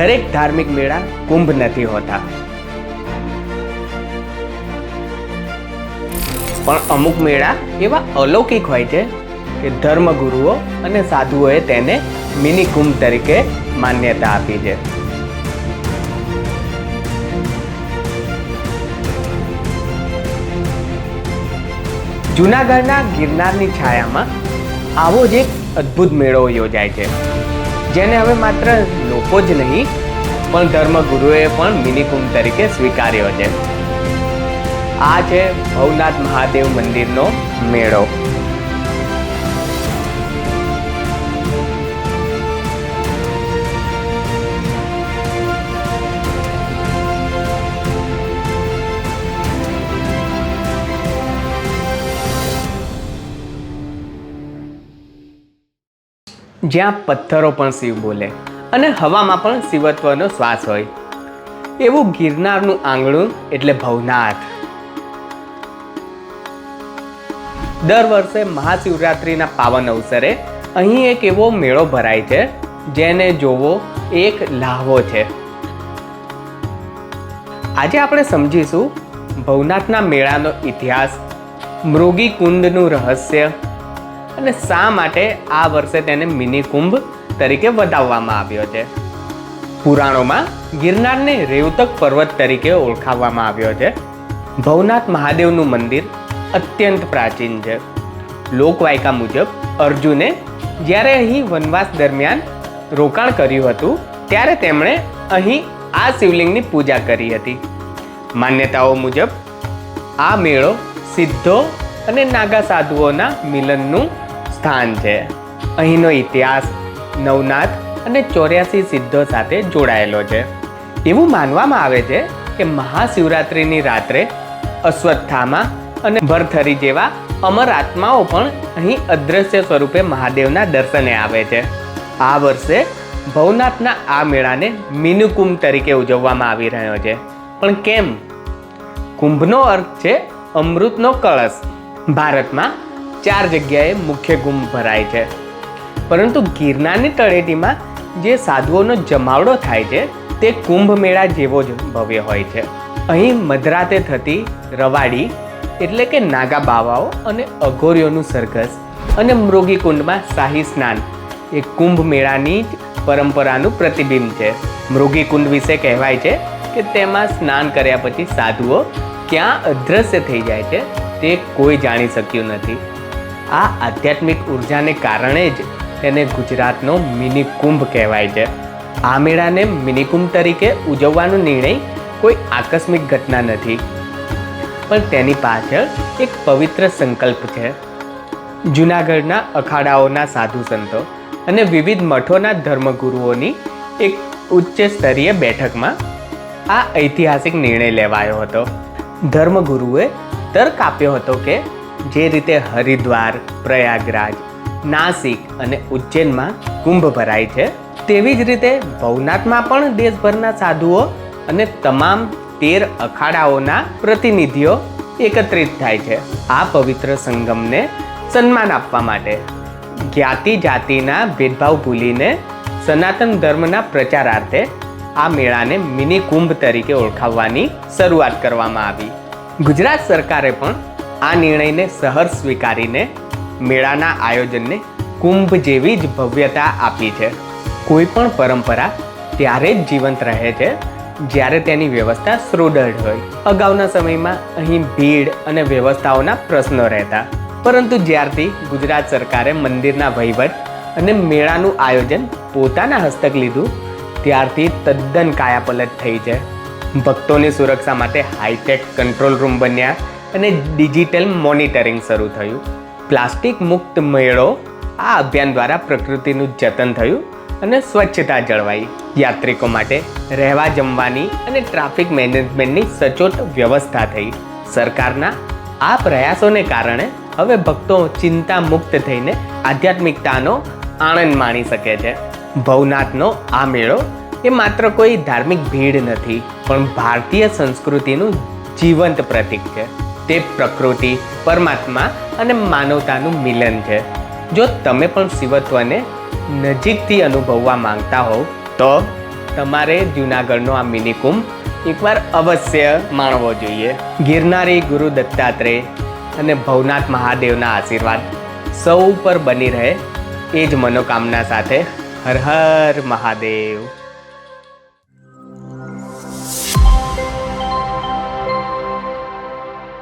દરેક ધાર્મિક મેળા કુંભ નથી હોતા. પણ અમુક મેળા એવા અલૌકિક હોય છે કે ધર્મગુરુઓ અને સાધુઓએ તેને મિની કુંભ તરીકે માન્યતા આપી છે. જૂનાગઢના ગિરનારની છાયામાં આવો જ એક અદ્ભુત મેળો યોજાય છે. જેને હવે માત્ર લોકો જ નહીં, પણ ધર્મગુરુએ પણ મિનિકુંભ તરીકે સ્વીકાર્યો છે. આ છે ભવનાથ મહાદેવ મંદિરનો મેળો. જ્યાં પથ્થરો પણ શિવ બોલે અને હવામાં પણ શિવત્વનો શ્વાસ હોય. એવું ગિરનારનું આંગણું એટલે ભવનાથ. દર વર્ષે મહાશિવરાત્રિના પાવન અવસરે અહીં એક એવો મેળો ભરાય છે, જેને જોવો એક લાહવો છે. આજે આપણે સમજીશું ભવનાથના મેળાનો ઇતિહાસ મૃગી કુંડનું રહસ્ય અને શા માટે આ વર્ષે તેને મિની કુંભ તરીકે વધાવવામાં આવ્યો છે? પુરાણોમાં ગિરનારને રેવતક પર્વત તરીકે ઓળખાવવામાં આવ્યો છે. ભવનાથ મહાદેવનું મંદિર અત્યંત પ્રાચીન છે. લોકવાયકા મુજબ અર્જુને જ્યારે અહીં વનવાસ દરમિયાન રોકાણ કર્યું હતું, ત્યારે તેમણે અહીં આ શિવલિંગની પૂજા કરી હતી. માન્યતાઓ મુજબ આ મેળો સિદ્ધો અને નાગા સાધુઓના મિલનનું સ્થાન છે. અહીંનો ઇતિહાસ નવનાથ અને ચોર્યાસી સિદ્ધો સાથે જોડાયેલો છે. એવું માનવામાં આવે છે કે મહાશિવરાત્રિની રાત્રે અશ્વત્થામા અને ભરથરી જેવા અમર આત્માઓ પણ અહીં અદ્રશ્ય સ્વરૂપે મહાદેવના દર્શને આવે છે. આ વર્ષે ભવનાથના આ મેળાને મિનુકુંભ તરીકે ઉજવવામાં આવી રહ્યો છે. પણ કેમ? કુંભનો અર્થ છે અમૃતનો કળશ. ભારતમાં ચાર જગ્યાએ મુખ્ય કુંભ ભરાય છે. પરંતુ ગિરનારની તળેટીમાં જે સાધુઓનો જમાવડો થાય છે, તે કુંભ મેળા જેવો જ ભવ્ય હોય છે. અહીં મધરાતે થતી રવાડી એટલે કે નાગા બાવાઓ અને અઘોરીઓનું સરઘસ અને મૃગી કુંડમાં શાહી સ્નાન એ કુંભ મેળાની જ પરંપરાનું પ્રતિબિંબ છે. મૃગી કુંડ વિશે કહેવાય છે કે તેમાં સ્નાન કર્યા પછી સાધુઓ ક્યાં અદ્રશ્ય થઈ જાય છે, તે કોઈ જાણી શક્યું નથી. આ આધ્યાત્મિક ઉર્જાને કારણે જ તેને ગુજરાતનો મિની કુંભ કહેવાય છે. આ મેળાને મિની કુંભ તરીકે ઉજવવાનો નિર્ણય કોઈ આકસ્મિક ઘટના નથી. પણ તેની પાછળ એક પવિત્ર સંકલ્પ છે. જૂનાગઢના અખાડાઓના સાધુ સંતો અને વિવિધ મઠોના ધર્મગુરુઓની એક ઉચ્ચ સ્તરીય બેઠકમાં આ ઐતિહાસિક નિર્ણય લેવાયો હતો. ધર્મગુરુએ તર્ક આપ્યો હતો કે જે રીતે હરિદ્વાર, પ્રયાગરાજ, નાસિક અને ઉજ્જૈનમાં કુંભ ભરાય છે, તેવી જ રીતે ભવનાથમાં પણ દેશભરના સાધુઓ અને તમામ તેર અખાડાઓના પ્રતિનિધિઓ એકત્રિત થાય છે આ પવિત્ર સંગમને સન્માન આપવા માટે. જ્ઞાતિ જાતિના ભેદભાવ ભૂલીને સનાતન ધર્મના પ્રચારાર્થે આ મેળાને મિની કુંભ તરીકે ઓળખાવવાની શરૂઆત કરવામાં આવી. ગુજરાત સરકારે પણ આ નિર્ણયને સહર સ્વીકારીને મેળાના આયોજનને કુંભ જેવી જ ભવ્યતા આપી છે. કોઈ પણ પરંપરા ત્યારે જ જીવંત રહે છે, જ્યારે તેની વ્યવસ્થા સુદૃઢ હોય. અગાઉના સમયમાં અહીં ભીડ અને વ્યવસ્થાઓના પ્રશ્નો રહેતા. પરંતુ જ્યારથી ગુજરાત સરકારે મંદિરના વહીવટ અને મેળાનું આયોજન પોતાના હસ્તક લીધું, ત્યારથી તદ્દન કાયાપલટ થઈ છે. ભક્તોની સુરક્ષા માટે હાઈટેક કંટ્રોલ રૂમ બન્યા અને ડિજિટલ મોનિટરિંગ શરૂ થયું. પ્લાસ્ટિક મુક્ત મેળો આ અભિયાન દ્વારા પ્રકૃતિનું જતન થયું અને સ્વચ્છતા જળવાઈ. યાત્રિકો માટે રહેવા જમવાની અને ટ્રાફિક મેનેજમેન્ટની સચોટ વ્યવસ્થા થઈ. સરકારના આ પ્રયાસોને કારણે હવે ભક્તો ચિંતા મુક્ત થઈને આધ્યાત્મિકતાનો આનંદ માણી શકે છે. ભવનાથનો આ મેળો એ માત્ર કોઈ ધાર્મિક ભીડ નથી, પણ ભારતીય સંસ્કૃતિનું જીવંત પ્રતીક છે. તે પ્રકૃતિ, પરમાત્મા અને માનવતાનું મિલન છે. જો તમે પણ શિવત્વને નજીકથી અનુભવવા માંગતા હોવ, તો તમારે જુનાગઢનો આ મિની કુંભ એકવાર અવશ્ય માણવો જોઈએ. ગિરનારી ગુરુ દત્તાત્રેય અને ભવનાથ મહાદેવના આશીર્વાદ સૌ પર બની રહે એ જ મનોકામના સાથે હર હર મહાદેવ.